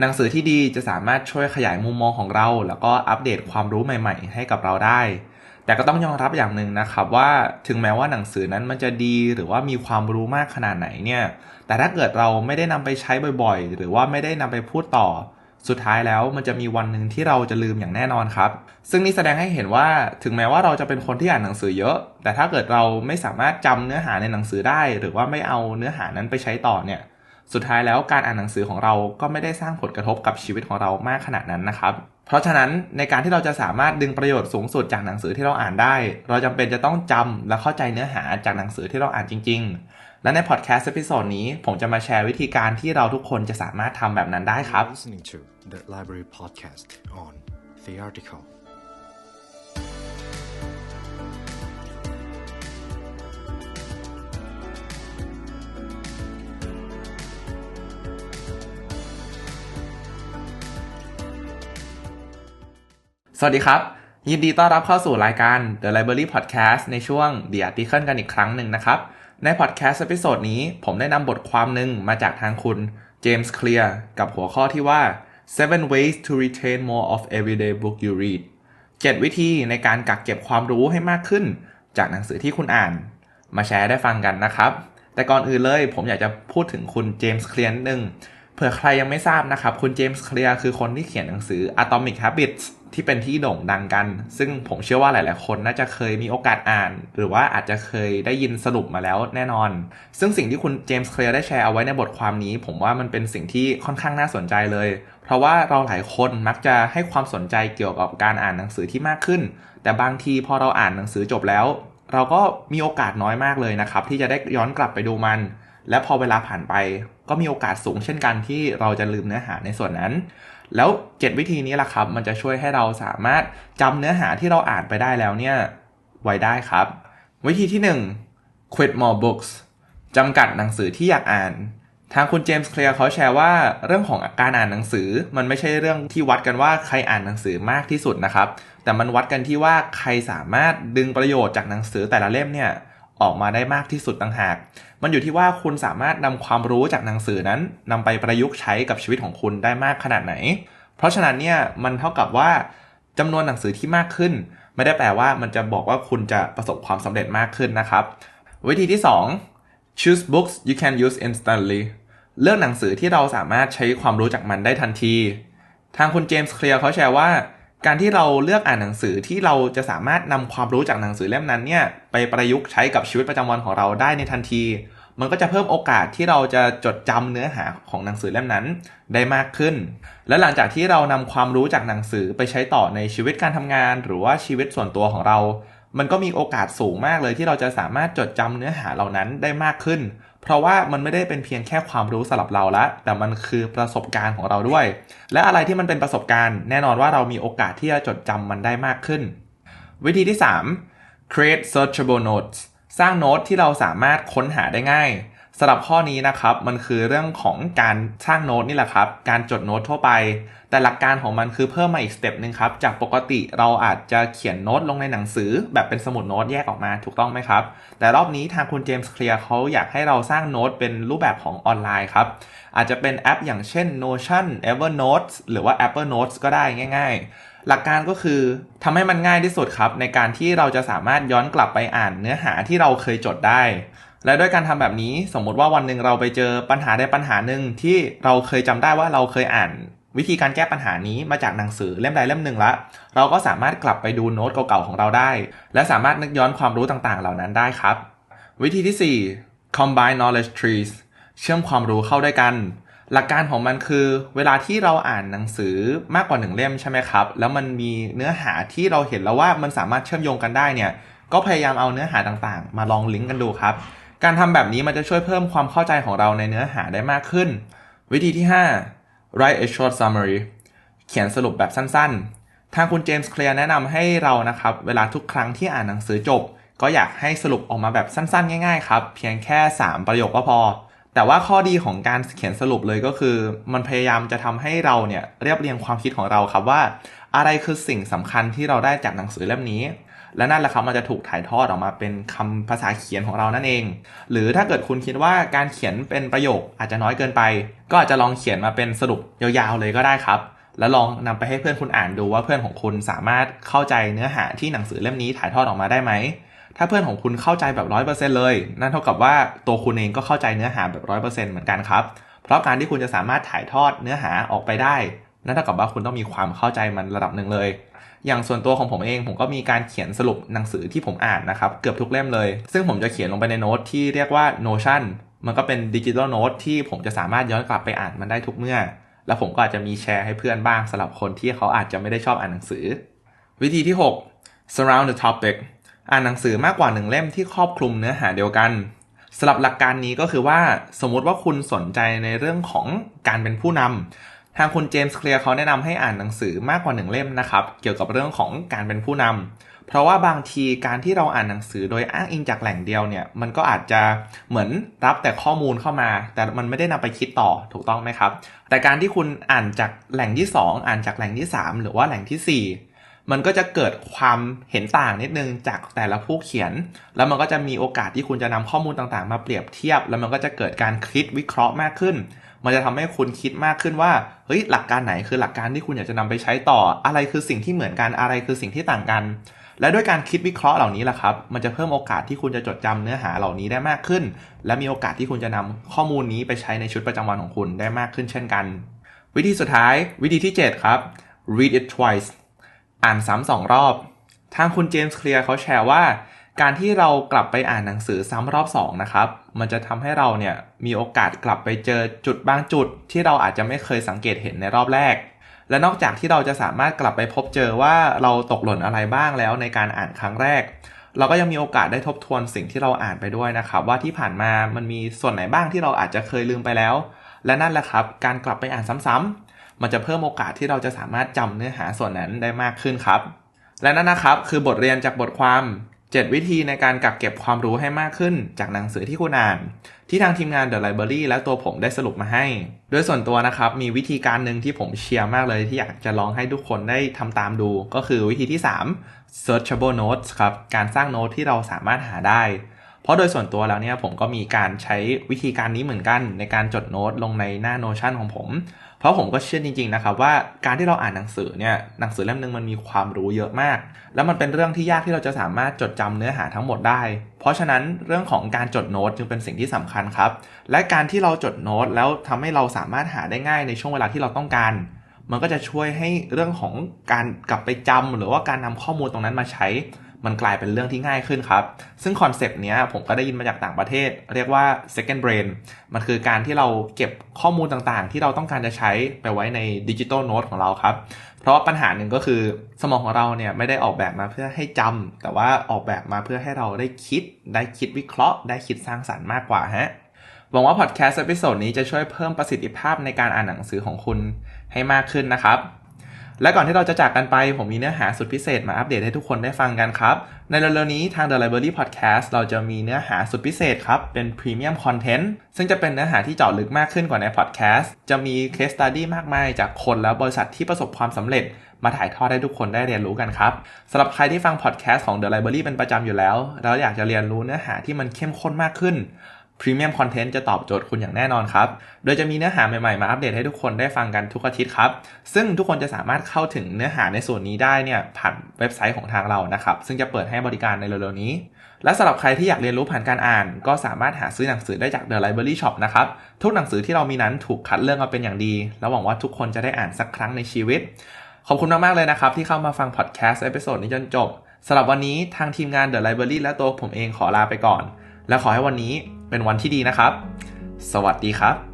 หนังสือที่ดีจะสามารถช่วยขยายมุมมองของเรา แล้วก็อัปเดตความรู้ใหม่ๆ ให้กับเราได้ แต่ก็ต้องยอมรับอย่างหนึ่งนะครับว่าถึงแม้ว่าหนังสือนั้นมันจะดีหรือว่ามีความรู้มากขนาดไหนเนี่ย แต่ถ้าเกิดเราไม่ได้นำไปใช้บ่อยๆ หรือว่าไม่ได้นำไปพูดต่อ สุดท้ายแล้วมันจะมีวันหนึ่งที่เราจะลืมอย่างแน่นอนครับ ซึ่งนี่แสดงให้เห็นว่าถึงแม้ว่าเราจะเป็นคนที่อ่านหนังสือเยอะ แต่ถ้าเกิดเราไม่สามารถจำเนื้อหาในหนังสือได้ หรือว่าไม่เอาเนื้อหานั้นไปใช้ต่อเนี่ย สุดท้ายแล้วการอ่านหนังสือของเราก็ไม่ได้สร้างผลกระทบกับชีวิตของเรามากขนาดนั้นนะครับ เพราะฉะนั้นในการที่เราจะสามารถดึงประโยชน์สูงสุดจากหนังสือที่เราอ่านได้ เราจำเป็นจะต้องจำและเข้าใจเนื้อหาจากหนังสือที่เราอ่านจริง ๆ และในพอดแคสต์เอพิโซดนี้ ผมจะมาแชร์วิธีการที่เราทุกคนจะสามารถทำแบบนั้นได้ครับ listening to the library podcast on the สวัสดีครับ ยินดีต้อนรับเข้าสู่รายการ The Library Podcast ในช่วง The Article กันอีกครั้งหนึ่งนะครับ ในพอดแคสต์ e พิโซดนี้ ผมได้นำบทความหนึ่งมาจากทางคุณเจมส์เคลียร์กับหัวข้อที่ว่า seven ways to retain more of everyday book you read 7 วิธีในการกักเก็บความรู้ให้มากขึ้น จากหนังสือที่คุณอ่าน มาแชร์ได้ฟังกันนะครับ แต่ก่อนอื่นเลยผมอยากจะพูดถึงคุณเจมส์เคลียร์นึง เผื่อใครยังไม่ทราบนะครับ คุณเจมส์เคลียร์คือคนที่เขียนหนังสือ Atomic Habits ที่เป็นที่โด่งดังกัน ซึ่งผมเชื่อว่าหลาย ๆ คนน่าจะเคยมีโอกาสอ่าน หรือว่าอาจจะเคยได้ยินสรุปมาแล้วแน่นอน ซึ่งสิ่งที่คุณเจมส์เคลียร์ได้แชร์เอาไว้ในบทความนี้ ผมว่ามันเป็นสิ่งที่ค่อนข้างน่าสนใจเลย เพราะว่าเราหลายคนมักจะให้ความสนใจเกี่ยวกับการอ่านหนังสือที่มากขึ้น แต่บางทีพอเราอ่านหนังสือจบแล้ว เราก็มีโอกาสน้อยมากเลยนะครับที่จะได้ย้อนกลับไปดูมัน และพอเวลาผ่านไปก็มีโอกาสสูงเช่นกันที่เราจะลืมเนื้อหาในส่วนนั้น แล้ว 7 วิธีนี้แหละครับ มันจะช่วยให้เราสามารถจำเนื้อหาที่เราอ่านไปได้แล้วเนี่ยไว้ได้ครับ วิธีที่ 1 quit more books จำกัดหนังสือที่อยากอ่าน ทางคุณเจมส์เคลียร์เขาแชร์ว่าเรื่องของการอ่านหนังสือ มันไม่ใช่เรื่องที่วัดกันว่าใครอ่านหนังสือมากที่สุดนะครับ แต่มันวัดกันที่ว่าใครสามารถดึงประโยชน์จากหนังสือแต่ละเล่มเนี่ย ออกมาได้มากที่สุดต่างหาก มันอยู่ที่ว่าคุณสามารถนำความรู้จากหนังสือนั้นนำไปประยุกต์ใช้กับชีวิตของคุณได้มากขนาดไหน เพราะฉะนั้นเนี่ยมันเท่ากับว่าจำนวนหนังสือที่มากขึ้น ไม่ได้แปลว่ามันจะบอกว่าคุณจะประสบความสำเร็จมากขึ้นนะครับ วิธีที่ 2 choose books you can use instantly เลือกหนังสือที่เราสามารถใช้ความรู้จากมันได้ทันที ทางคุณเจมส์เคลียร์เขาแชร์ว่า การที่เราเลือกอ่านหนังสือที่เราจะสามารถนำความรู้จากหนังสือเล่มนั้นเนี่ยไปประยุกต์ใช้กับชีวิตประจำวันของเราได้ในทันที มันก็จะเพิ่มโอกาสที่เราจะจดจำเนื้อหาของหนังสือเล่มนั้นได้มากขึ้น และหลังจากที่เรานำความรู้จากหนังสือไปใช้ต่อในชีวิตการทำงาน หรือว่าชีวิตส่วนตัวของเรา มันก็มีโอกาสสูงมากเลยที่เราจะสามารถจดจำเนื้อหาเหล่านั้นได้มากขึ้น เพราะว่ามันไม่ได้เป็นเพียงแค่ความรู้สำหรับเราละ แต่มันคือประสบการณ์ของเราด้วย และอะไรที่มันเป็นประสบการณ์ แน่นอนว่าเรามีโอกาสที่จะจดจำมันได้มากขึ้น วิธีที่ 3 create searchable notes สร้างโน้ตที่เราสามารถค้นหาได้ง่าย สำหรับข้อนี้นะครับมันคือเรื่องของการสร้างโน้ตนี่แหละครับ การจดโน้ตทั่วไป แต่หลักการของมันคือเพิ่มมาอีกสเต็ปหนึ่งครับ จากปกติเราอาจจะเขียนโน้ตลงในหนังสือ แบบเป็นสมุดโน้ตแยกออกมาถูกต้องไหมครับ แต่รอบนี้ทางคุณเจมส์เคลียร์เขาอยากให้เราสร้างโน้ตเป็นรูปแบบของออนไลน์ครับ อาจจะเป็นแอปอย่างเช่น Notion Evernote หรือว่า Apple Notes ก็ได้ง่าย ๆหลักการก็คือทำให้มันง่ายที่สุดครับ ในการที่เราจะสามารถย้อนกลับไปอ่านเนื้อหาที่เราเคยจดได้ และด้วยการทำแบบนี้สมมติว่าวันหนึ่งเราไปเจอปัญหาใดปัญหาหนึ่งที่เราเคยจำได้ว่าเราเคยอ่าน วิธีการแก้ปัญหานี้มาจากหนังสือเล่มใดเล่มหนึ่งละ เราก็สามารถกลับไปดูโน้ตเก่าๆของเราได้ และสามารถนึกย้อนความรู้ต่างๆ เหล่านั้นได้ครับ วิธีที่ 4 combine knowledge trees เชื่อมความรู้เข้าด้วยกัน หลักการของมันคือ เวลาที่เราอ่านหนังสือมากกว่าหนึ่งเล่มใช่ไหมครับ แล้วมันมีเนื้อหาที่เราเห็นแล้วว่ามันสามารถเชื่อมโยงกันได้เนี่ยก็พยายามเอาเนื้อหาต่างๆ มาลองลิงก์กันดูครับ การทำแบบนี้มันจะช่วยเพิ่มความเข้าใจของเราในเนื้อหาได้มากขึ้น วิธีที่ 5 write a short summary เขียนสรุปแบบสั้นๆ ทางคุณเจมส์เคลียร์แนะนำให้เรานะครับ เวลาทุกครั้งที่อ่านหนังสือจบ ก็อยากให้สรุปออกมาแบบสั้นๆ ง่ายๆ ครับ เพียงแค่ 3 ประโยคก็พอ แต่ว่าข้อดีของการเขียนสรุปเลยก็คือ มันพยายามจะทำให้เราเนี่ยเรียบเรียงความคิดของเราครับว่า อะไรคือสิ่งสำคัญที่เราได้จากหนังสือเล่มนี้ และนั่นแหละครับมันจะถูกถ่ายทอดออกมาเป็นคำภาษาเขียนของเรานั่นเอง หรือถ้าเกิดคุณคิดว่าการเขียนเป็นประโยคอาจจะน้อยเกินไป ก็อาจจะลองเขียนมาเป็นสรุปยาวๆเลยก็ได้ครับ แล้วลองนำไปให้เพื่อนคุณอ่านดูว่าเพื่อนของคุณสามารถเข้าใจเนื้อหาที่หนังสือเล่มนี้ถ่ายทอดออกมาได้ไหมถ้าเพื่อนของคุณเข้าใจแบบร้อยเปอร์เซ็นเลย นั่นเท่ากับว่าตัวคุณเองก็เข้าใจเนื้อหาแบบร้อยเปอร์เซ็นเหมือนกันครับ เพราะการที่คุณจะสามารถถ่ายทอดเนื้อหาออกไปได้ นั่นเท่ากับว่าคุณต้องมีความเข้าใจมันระดับหนึ่งเลย อย่างส่วนตัวของผมเองผมก็มีการเขียนสรุปหนังสือที่ผมอ่านนะครับ เกือบทุกเล่มเลย ซึ่งผมจะเขียนลงไปในโน้ตที่เรียกว่า Notion มันก็เป็นดิจิ t a ลโน้ตที่ผมจะสามารถย้อนกลับไปอ่านมันได้ทุกเมื่อ แล้วผมก็อาจจะมีแชร์ให้เพื่อนบ้างสำหรับคนที่เขาอาจจะไม่ได้ชอบอ่านหนังสือ วิธีที่ 6 surround the topic อ่านหนังสือมากกว่าหนึ่งเล่มที่ครอบคลุมเนื้อหาเดียวกันสำหรับหลักการนี้ก็คือว่าสมมติว่าคุณสนใจในเรื่องของการเป็นผู้นำ ทางคุณเจมส์เคลียร์เขาแนะนำให้อ่านหนังสือมากกว่าหนึ่งเล่มนะครับ เกี่ยวกับเรื่องของการเป็นผู้นำเพราะว่าบางทีการที่เราอ่านหนังสือโดยอ้างอิงจากแหล่งเดียวเนี่ย มันก็อาจจะเหมือนรับแต่ข้อมูลเข้ามา แต่มันไม่ได้นำไปคิดต่อถูกต้องไหมครับ แต่การที่คุณอ่านจากแหล่งที่ 2 อ่านจากแหล่งที่ 3 หรือว่าแหล่งที่ 4มันก็จะเกิดความเห็นต่างนิดนึงจากแต่ละผู้เขียน แล้วมันก็จะมีโอกาสที่คุณจะนำข้อมูลต่างๆ มาเปรียบเทียบ แล้วมันก็จะเกิดการคิดวิเคราะห์มากขึ้น มันจะทำให้คุณคิดมากขึ้นว่าเฮ้ยหลักการไหนคือหลักการที่คุณอยากจะนำไปใช้ต่อ อะไรคือสิ่งที่เหมือนกันอะไรคือสิ่งที่ต่างกัน และด้วยการคิดวิเคราะห์เหล่านี้แหละครับ มันจะเพิ่มโอกาสที่คุณจะจดจำเนื้อหาเหล่านี้ได้มากขึ้น และมีโอกาสที่คุณจะนำข้อมูลนี้ไปใช้ในชีวิตประจำวันของคุณได้มากขึ้นเช่นกัน วิธีสุดท้าย วิธีที่ 7 ครับ read it twice อ่านซ้ำสองรอบ ทางคุณเจมส์เคลียร์เขาแชร์ว่า การที่เรากลับไปอ่านหนังสือซ้ำรอบ2นะครับ มันจะทำให้เราเนี่ยมีโอกาสกลับไปเจอจุดบางจุด ที่เราอาจจะไม่เคยสังเกตเห็นในรอบแรก และนอกจากที่เราจะสามารถกลับไปพบเจอว่าเราตกหล่นอะไรบ้างแล้วในการอ่านครั้งแรก เราก็ยังมีโอกาสได้ทบทวนสิ่งที่เราอ่านไปด้วยนะครับ ว่าที่ผ่านมามันมีส่วนไหนบ้างที่เราอาจจะเคยลืมไปแล้ว และนั่นแหละครับการกลับไปอ่านซ้ำๆมันจะเพิ่มโอกาสที่เราจะสามารถจำเนื้อหาส่วนนั้นได้มากขึ้นครับ และนั่นนะครับคือบทเรียนจากบทความ 7 วิธีในการกักเก็บความรู้ให้มากขึ้นจากหนังสือที่คุณอ่าน ที่ทางทีมงาน The Library และตัวผมได้สรุปมาให้ โดยส่วนตัวนะครับ มีวิธีการหนึ่งที่ผมเชียร์มากเลยที่อยากจะลองให้ทุกคนได้ทำตามดู ก็คือวิธีที่ 3 searchable notes ครับ การสร้างโน้ตที่เราสามารถหาได้ เพราะโดยส่วนตัวแล้วเนี่ยผมก็มีการใช้วิธีการนี้เหมือนกันในการจดโน้ตลงในหน้า Notion ของผม เพราะผมก็เชื่อจริงๆนะครับว่าการที่เราอ่านหนังสือเนี่ยหนังสือเล่มหนึงมันมีความรู้เยอะมาก แล้วมันเป็นเรื่องที่ยากที่เราจะสามารถจดจำเนื้อหาทั้งหมดได้ เพราะฉะนั้นเรื่องของการจดโน้ตจึงเป็นสิ่งที่สำคัญครับ และการที่เราจดโน้ตแล้วทำให้เราสามารถหาได้ง่ายในช่วงเวลาที่เราต้องการ มันก็จะช่วยให้เรื่องของการกลับไปจำหรือว่าการนำข้อมูลตรงนั้นมาใช้ มันกลายเป็นเรื่องที่ง่ายขึ้นครับ ซึ่งคอนเซปต์เนี้ยผมก็ได้ยินมาจากต่างประเทศ เรียกว่า second brain มันคือการที่เราเก็บข้อมูลต่างๆ ที่เราต้องการจะใช้ไปไว้ในดิจิตอลโน้ตของเราครับ เพราะปัญหาหนึ่งก็คือสมองของเราเนี่ยไม่ได้ออกแบบมาเพื่อให้จำแต่ว่าออกแบบมาเพื่อให้เราได้คิด ได้คิดวิเคราะห์ ได้คิดสร้างสรรค์มากกว่าฮะหวังว่าพอดแคสต์เอพิโซดนี้จะช่วยเพิ่มประสิทธิภาพในการอ่านหนังสือของคุณให้มากขึ้นนะครับ และก่อนที่เราจะจากกันไป ผมมีเนื้อหาสุดพิเศษมาอัปเดตให้ทุกคนได้ฟังกันครับ ในเร็วๆนี้ทาง The Library Podcast เราจะมีเนื้อหาสุดพิเศษครับ เป็น Premium Content ซึ่งจะเป็นเนื้อหาที่เจาะลึกมากขึ้นกว่าใน Podcast จะมี Case Study มากมายจากคนและบริษัทที่ประสบความสำเร็จ มาถ่ายทอดให้ทุกคนได้เรียนรู้กันครับสำหรับใครที่ฟัง Podcast ของ The Library เป็นประจำอยู่แล้ว แล้วอยากจะเรียนรู้เนื้อหาที่มันเข้มข้นมากขึ้น พรีเมียมคอนเทนต์จะตอบโจทย์คุณอย่างแน่นอนครับ โดยจะมีเนื้อหาใหม่ๆ มาอัปเดตให้ทุกคนได้ฟังกันทุกอาทิตย์ครับ ซึ่งทุกคนจะสามารถเข้าถึงเนื้อหาในส่วนนี้ได้เนี่ยผ่านเว็บไซต์ของทางเรานะครับ ซึ่งจะเปิดให้บริการในเร็วๆนี้ และสำหรับใครที่อยากเรียนรู้ผ่านการอ่าน ก็สามารถหาซื้อหนังสือได้จาก The Library Shop นะครับ ทุกหนังสือที่เรามีนั้นถูกคัดเลือกมาเป็นอย่างดี และหวังว่าทุกคนจะได้อ่านสักครั้งในชีวิต ขอบคุณมากๆเลยนะครับที่เข้ามาฟังพอดแคสต์เอพิโซดนี้จนจบสำหรับวันนี้ทางทีมงาน The Library และตัวผมเองขอลาไปก่อน และขอให้วันนี้ เป็นวันที่ดีนะครับ สวัสดีครับ